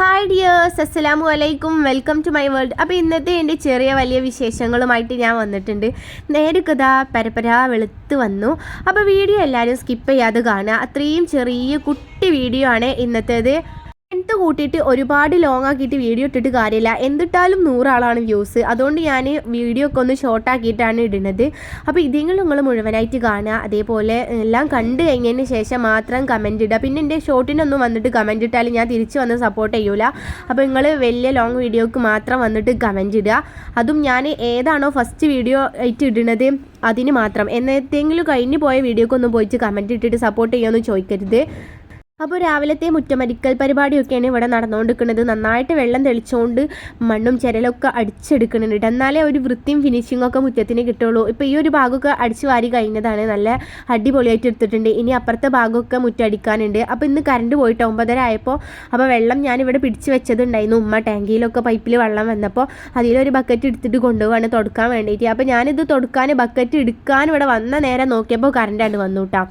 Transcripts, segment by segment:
Hi dears അസ്സലാമു അലൈക്കും welcome to my world അപ്പോൾ ഇന്നത്തെ എന്റെ ചെറിയ വലിയ വിശേഷങ്ങളുമായിട്ട് ഞാൻ വന്നിട്ടുണ്ട്. നേരിക്കതാ പരപ്പരാ വെളുത്ത് വന്നു. അപ്പോൾ വീഡിയോ എല്ലാവരും സ്കിപ്പ് ചെയ്യാതെ കാണുക. അത്രയും ചെറിയ കുട്ടി വീഡിയോ ആണ് ഇന്നത്തേത്. ലെങ്ത് കൂട്ടിയിട്ട് ഒരുപാട് ലോങ് ആക്കിയിട്ട് വീഡിയോ ഇട്ടിട്ട് കാര്യമില്ല. എന്തിട്ടാലും നൂറാളാണ് വ്യൂസ് അതുകൊണ്ട് ഞാൻ വീഡിയോ ഒക്കെ ഒന്ന് ഷോർട്ട് ആക്കിയിട്ടാണ് ഇടുന്നത്. അപ്പോൾ ഇതെങ്കിലും നിങ്ങൾ മുഴുവനായിട്ട് കാണുക. അതേപോലെ എല്ലാം കണ്ടു കഴിഞ്ഞതിന് ശേഷം മാത്രം കമന്റ് ഇടുക. പിന്നെ എന്റെ ഷോർട്ടിനൊന്നും വന്നിട്ട് കമന്റ് ഇട്ടാൽ ഞാൻ തിരിച്ച് വന്ന് സപ്പോർട്ട് ചെയ്യൂല. അപ്പോൾ നിങ്ങൾ വലിയ ലോങ് വീഡിയോക്ക് മാത്രം വന്നിട്ട് കമന്റ് ഇടുക. അതും ഞാൻ ഏതാണോ ഫസ്റ്റ് വീഡിയോ ആയിട്ട് ഇടുന്നത് അതിന് മാത്രം. എന്നത്തെങ്കിലും കഴിഞ്ഞ് പോയ വീഡിയോക്കൊന്നും പോയിട്ട് കമന്റ് ഇട്ടിട്ട് സപ്പോർട്ട് ചെയ്യുമെന്ന് ചോദിക്കരുത്. അപ്പോൾ രാവിലത്തെ മുറ്റമരിക്കൽ പരിപാടിയൊക്കെയാണ് ഇവിടെ നടന്നുകൊണ്ടിരിക്കുന്നത്. നന്നായിട്ട് വെള്ളം തെളിച്ചുകൊണ്ട് മണ്ണും ചിരലൊക്കെ അടിച്ചെടുക്കുന്നുണ്ട് എന്നാലേ ഒരു വൃത്തിയും ഫിനിഷിങ്ങും ഒക്കെ മുറ്റത്തിന് കിട്ടുള്ളൂ ഇപ്പോൾ ഈ ഒരു ഭാഗമൊക്കെ അടിച്ചു വാരി കഴിഞ്ഞതാണ്. നല്ല അടിപൊളിയായിട്ട് എടുത്തിട്ടുണ്ട്. ഇനി അപ്പുറത്തെ ഭാഗമൊക്കെ മുറ്റടിക്കാനുണ്ട്. അപ്പോൾ ഇന്ന് കറണ്ട് പോയിട്ട് ഒമ്പതര ആയപ്പോൾ അപ്പോൾ വെള്ളം ഞാനിവിടെ പിടിച്ച് വെച്ചതുണ്ടായിരുന്നു. ഉമ്മ ടാങ്കിയിലൊക്കെ പൈപ്പിൽ വെള്ളം വന്നപ്പോൾ അതിലൊരു ബക്കറ്റ് എടുത്തിട്ട് കൊണ്ടുപോവാണ് തുടക്കാൻ വേണ്ടിയിട്ട്. അപ്പോൾ ഞാനിത് തുടക്കാൻ ബക്കറ്റ് എടുക്കാൻ ഇവിടെ വന്ന നേരം നോക്കിയപ്പോൾ കറണ്ടാണ് വന്നു കേട്ടോ.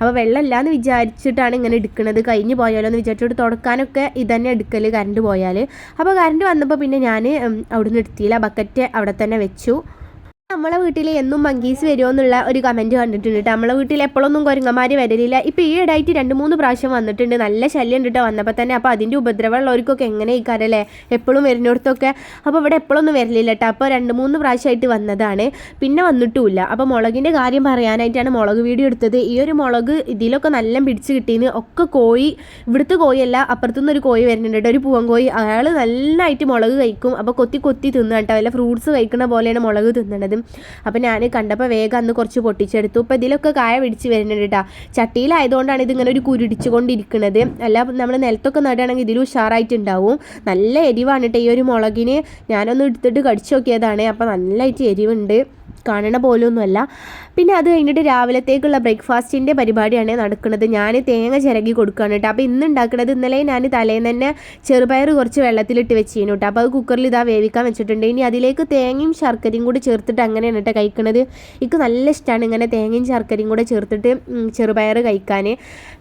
അപ്പോൾ വെള്ളം ഇല്ലാന്ന് വിചാരിച്ചിട്ടാണ് ഇങ്ങനെ എടുക്കുന്നത് അത് കഴിഞ്ഞ് പോയാലോ എന്ന് വിചാരിച്ചിട്ട് തുടക്കാനൊക്കെ ഇതന്നെ എടുക്കൽ കറണ്ട് പോയാൽ അപ്പോൾ കറണ്ട് വന്നപ്പോൾ പിന്നെ ഞാൻ അവിടുന്ന് എടുത്തില്ല. ബക്കറ്റ് അവിടെ തന്നെ വെച്ചു. നമ്മളെ വീട്ടിൽ എന്നും മങ്കീസ് എന്നുള്ള ഒരു കമന്റ് കണ്ടിട്ടുണ്ട് കേട്ടോ നമ്മളെ വീട്ടിൽ എപ്പോഴൊന്നും കുരങ്ങന്മാർ വരലില്ല. ഇപ്പോൾ ഈ ഇടയായിട്ട് രണ്ട് മൂന്ന് പ്രാവശ്യം വന്നിട്ടുണ്ട്. നല്ല ശല്യം കേട്ടോ വന്നപ്പോൾ തന്നെ. അപ്പോൾ അതിന്റെ ഉപദ്രവമുള്ളവർക്കൊക്കെ എങ്ങനെ ഇക്കാരല്ലേ എപ്പോഴും വരുന്നിടത്തൊക്കെ? അപ്പോൾ ഇവിടെ എപ്പോഴൊന്നും വരലില്ല കേട്ടോ അപ്പോൾ രണ്ട് മൂന്ന് പ്രാവശ്യമായിട്ട് വന്നതാണ്. പിന്നെ വന്നിട്ടുമില്ല. അപ്പോൾ മുളകിന്റെ കാര്യം പറയാനായിട്ടാണ് മുളക് വീഡിയോ എടുത്തത്. ഈ ഒരു മുളക് ഇതിലൊക്കെ നല്ല പിടിച്ച് കിട്ടിയെന്ന് ഒക്കെ കോഴി ഇവിടുത്തെ കോഴിയല്ല അപ്പുറത്തുനിന്ന് ഒരു കോഴി വരുന്നുണ്ട് കേട്ടോ ഒരു പൂവൻ കോഴി. അയാൾ നന്നായിട്ട് മുളക് കഴിക്കും. അപ്പോൾ കൊത്തി കൊത്തി തിന്നു കേട്ടോ വല്ല ഫ്രൂട്ട്സ് കഴിക്കുന്ന പോലെയാണ് മുളക് തിന്നണത്. അപ്പം ഞാൻ കണ്ടപ്പോൾ വേഗം അന്ന് കുറച്ച് പൊട്ടിച്ചെടുത്തു. അപ്പോൾ ഇതിലൊക്കെ കായ പിടിച്ച് വരുന്നുണ്ട് കേട്ടോ ചട്ടിയിലായതുകൊണ്ടാണ് ഇതിങ്ങനെ ഒരു കുരുടിച്ചുകൊണ്ടിരിക്കുന്നത്. അല്ല നമ്മൾ നിലത്തൊക്കെ നടുകയാണെങ്കിൽ ഇതിൽ ഉഷാറായിട്ടുണ്ടാവും. നല്ല എരിവാണ് കേട്ടോ ഈ ഒരു മുളകിന്. ഞാനൊന്ന് എടുത്തിട്ട് കടിച്ചു നോക്കിയതാണ്. അപ്പോൾ നല്ലതായിട്ട് എരിവുണ്ട്. കാണണ പോലൊന്നുമല്ല പിന്നെ അത് കഴിഞ്ഞിട്ട് രാവിലത്തേക്കുള്ള ബ്രേക്ക്ഫാസ്റ്റിന്റെ പരിപാടിയാണ് നടക്കുന്നത്. ഞാൻ തേങ്ങ ചിരകി കൊടുക്കുകയാണ് കേട്ടോ. അപ്പോൾ ഇന്ന് ഉണ്ടാക്കുന്നത് ഇന്നലെ ഞാൻ തലേന്ന് തന്നെ ചെറുപയർ കുറച്ച് വെള്ളത്തിലിട്ട് വെച്ചിരുന്നു കേട്ടോ. അപ്പോൾ അത് കുക്കറിൽ ഇതാ വേവിക്കാൻ വെച്ചിട്ടുണ്ട്. ഇനി അതിലേക്ക് തേങ്ങയും ശർക്കരയും കൂടി ചേർത്തിട്ട് അങ്ങനെയാണ് കേട്ടോ കഴിക്കുന്നത് എനിക്ക് നല്ല ഇഷ്ടമാണ് ഇങ്ങനെ തേങ്ങയും ശർക്കരയും കൂടെ ചേർത്തിട്ട് ചെറുപയർ കഴിക്കാൻ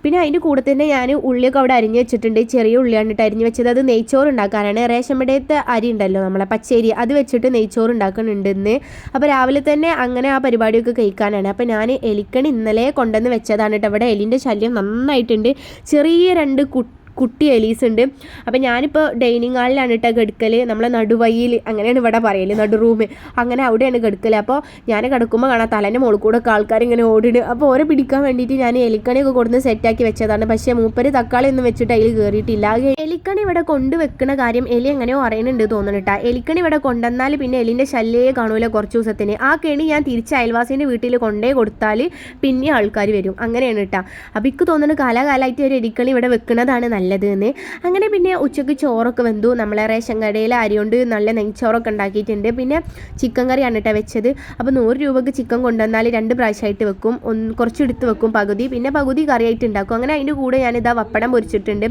പിന്നെ അതിന്റെ കൂടെ തന്നെ ഞാൻ ഉള്ളിയൊക്കെ അവിടെ അരിഞ്ഞ് വെച്ചിട്ടുണ്ട്. ചെറിയ ഉള്ളിയാണ് കേട്ടോ അരിഞ്ഞ് വെച്ചത്. അത് നെയ്ച്ചോറ് ഉണ്ടാക്കാനാണ്. റേഷൻ പടയത്തെ അരി ഉണ്ടല്ലോ നമ്മളെ പച്ചരി. അത് വെച്ചിട്ട് നെയ്ച്ചോറ് ഉണ്ടാക്കുന്നുണ്ട് ഇന്ന്. അപ്പോൾ രാവിലെ തന്നെ അങ്ങനെ ആ പരിപാടിയൊക്കെ കഴിക്കാനാണ്. അപ്പോൾ ഞാൻ എലിക്കണി ഇന്നലെ കൊണ്ടുവന്ന് വെച്ചതാണ് കേട്ടോ. ഇവിടെ എലിന്റെ ശല്യം നന്നായിട്ടുണ്ട്. ചെറിയ രണ്ട് കുട്ടി കുട്ടി എലീസ് ഉണ്ട് അപ്പം ഞാനിപ്പോൾ ഡൈനിങ് ഹാളിലാണ് കേട്ടോ കെടുക്കൽ നമ്മളെ നടുവയിൽ അങ്ങനെയാണ് ഇവിടെ പറയൽ നടു റൂമ് അങ്ങനെ അവിടെയാണ് കെടുക്കൽ അപ്പോൾ ഞാൻ കിടക്കുമ്പോൾ കാണാം തലേന്റെ മുകളിൽ കൂടെ ഒക്കെ ആൾക്കാർ ഇങ്ങനെ ഓടിയിട്ട് അപ്പോൾ ഓരോ പിടിക്കാൻ വേണ്ടിയിട്ട് ഞാൻ എലിക്കണിയൊക്കെ കൊടുന്ന് സെറ്റാക്കി വെച്ചതാണ്. പക്ഷേ മൂപ്പര് തക്കാളി ഒന്നും വെച്ചിട്ട് അതിൽ കയറിയിട്ടില്ല എലിക്കണി ഇവിടെ കൊണ്ടുവെക്കുന്ന കാര്യം എലി എങ്ങനെയോ അറിയണുണ്ട് തോന്നുന്നു കേട്ടോ എലിക്കണി ഇവിടെ കൊണ്ടുവന്നാൽ പിന്നെ എലിന്റെ ശല്യേ കാണൂല കുറച്ച് ദിവസത്തിന്. ആ കെണി ഞാൻ തിരിച്ച് അയൽവാസിന്റെ വീട്ടിൽ കൊണ്ടേ കൊടുത്താൽ പിന്നെ ആൾക്കാർ വരും. അങ്ങനെയാണ് കേട്ടോ അപ്പോൾ എനിക്ക് തോന്നുന്നു കാലാകാലമായിട്ട് ഒരു എലിക്കണി ഇവിടെ വെക്കുന്നതാണ് നല്ലത് എന്ന് അങ്ങനെ പിന്നെ ഉച്ചയ്ക്ക് ചോറൊക്കെ വെന്തു. നമ്മളെ റേഷൻ കടയിൽ അരി കൊണ്ട് നല്ല നെയ്ച്ചോറൊക്കെ ഉണ്ടാക്കിയിട്ടുണ്ട്. പിന്നെ ചിക്കൻ കറിയാണ് കേട്ടോ വെച്ചത്. അപ്പോൾ നൂറ് രൂപക്ക് ചിക്കൻ കൊണ്ടുവന്നാൽ രണ്ട് പ്രാവശ്യമായിട്ട് വെക്കും. ഒന്ന് കുറച്ചെടുത്ത് വെക്കും പകുതി. പിന്നെ പകുതി കറിയായിട്ട് ഉണ്ടാക്കും. അങ്ങനെ അതിന്റെ കൂടെ ഞാനിതാ വപ്പടം പൊരിച്ചിട്ടുണ്ട്.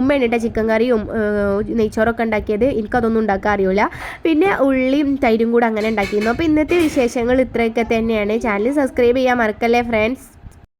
ഉമ്മയാണ് കേട്ടോ ചിക്കൻ കറിയും നെയ്ച്ചോറൊക്കെ ഉണ്ടാക്കിയത്. എനിക്കതൊന്നും ഉണ്ടാക്കാൻ അറിയില്ല പിന്നെ ഉള്ളിയും തൈരും കൂടെ അങ്ങനെ ഉണ്ടാക്കിയിരുന്നു. അപ്പോൾ ഇന്നത്തെ വിശേഷങ്ങൾ ഇത്രയൊക്കെ തന്നെയാണ്. ചാനൽ സബ്സ്ക്രൈബ് ചെയ്യാൻ മറക്കല്ലേ ഫ്രണ്ട്സ്?